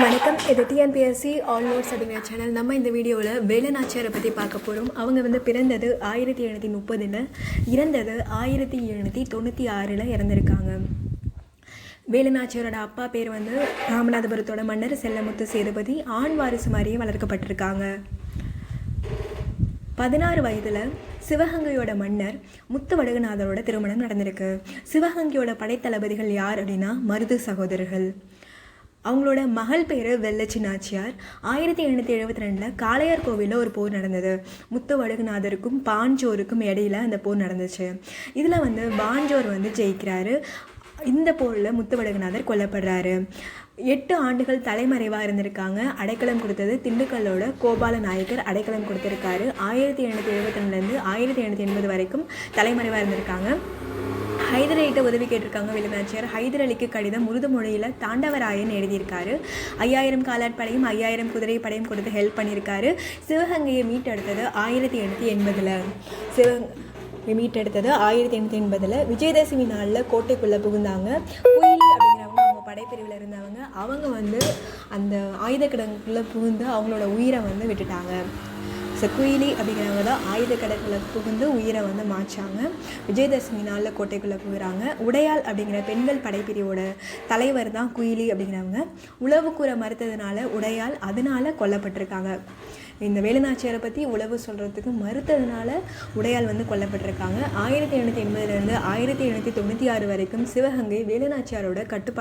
வணக்கம். இது TNPSC all notes அப்படிங்கிற சேனல் நம்ம இந்த வீடியோவில் வேலநாச்சியாரை பற்றி பார்க்க போகிறோம் அவங்க வந்து பிறந்தது ஆயிரத்தி எழுநூற்றி முப்பதில் இறந்தது ஆயிரத்தி எழுநூற்றி தொண்ணூற்றி ஆறில் இறந்துருக்காங்க. வேலுநாச்சியாரோட அப்பா பேர் வந்து ராமநாதபுரத்தோட மன்னர் செல்லமுத்து சேதுபதி. ஆண் வாரிசு மாதிரியே வளர்க்கப்பட்டிருக்காங்க. பதினாறு வயதில் சிவகங்கையோட மன்னர் முத்து வடுகநாதரோட திருமணம் நடந்திருக்கு. சிவகங்கையோட படைத்தளபதிகள் யார் அப்படின்னா மருது சகோதரர்கள். அவங்களோட மகள் பேர் வெள்ளச்சி நாச்சியார். ஆயிரத்தி எழுநூற்றி எழுபத்தி ரெண்டில் காளையார் கோவிலில் ஒரு போர் நடந்தது. முத்து வடுகுநாதருக்கும் பாஞ்சோருக்கும் இடையில அந்த போர் நடந்துச்சு. இதில் வந்து பாஞ்சோர் வந்து ஜெயிக்கிறாரு. இந்த போரில் முத்துவடகநாதர் கொல்லப்படுறாரு. எட்டு ஆண்டுகள் தலைமறைவாக இருந்திருக்காங்க. அடைக்கலம் கொடுத்தது திண்டுக்கல்லோட கோபால நாயக்கர் அடைக்கலம் கொடுத்துருக்காரு. ஆயிரத்தி எழுநூற்றி எழுபத்தி ரெண்டுலேருந்து ஆயிரத்தி எழுநூற்றி எண்பது வரைக்கும் தலைமறைவாக இருந்திருக்காங்க. ஹைதர் உதவி கேட்டிருக்காங்க வில்லநாச்சியார் ஹைதரலிக்கு கடிதம் உருது மொழியில் தாண்டவராயன் எழுதியிருக்காரு. ஐயாயிரம் காலாட்படையும் ஐயாயிரம் குதிரைப்படையும் கொடுத்து ஹெல்ப் பண்ணியிருக்காரு. சிவகங்கையை மீட்டெடுத்தது ஆயிரத்தி எண்ணூற்றி எண்பதில். சிவகங்கை மீட்டெடுத்தது ஆயிரத்தி எண்ணூற்றி எண்பதில். விஜயதசமி நாளில் கோட்டைக்குள்ளே புகுந்தாங்க. புயலி அப்படிங்கிறவங்க அவங்க படைப்பிரிவில் இருந்தவங்க. அவங்க வந்து அந்த ஆயுத கிடங்குக்குள்ளே புகுந்து அவங்களோட உயிரை வந்து விட்டுட்டாங்க. சக்குயிலி குயிலி அப்படிங்கிறவங்க தான் ஆயுத கடற்குள்ளே புகுந்து உயிரை வந்து மாய்ச்சாங்க விஜயதசமி நாளில் கோட்டைக்குள்ளே புகுறாங்க. உடையாள் அப்படிங்கிற பெண்கள் படைப்பிரிவோட தலைவர் தான் குயிலி அப்படிங்கிறவங்க. உழவு கூற மறுத்ததுனால உடையாள் அதனால் கொல்லப்பட்டிருக்காங்க. இந்த வேலுநாச்சியாரை பற்றி உழவு சொல்கிறதுக்கு மறுத்ததுனால உடையால் வந்து கொல்லப்பட்டிருக்காங்க. ஆயிரத்தி எழுநூற்றி எண்பதுலேருந்து ஆயிரத்தி எழுநூற்றி தொண்ணூற்றி ஆறு வரைக்கும் சிவகங்கை வேலுநாச்சியாரோட கட்டுப்பாட்டு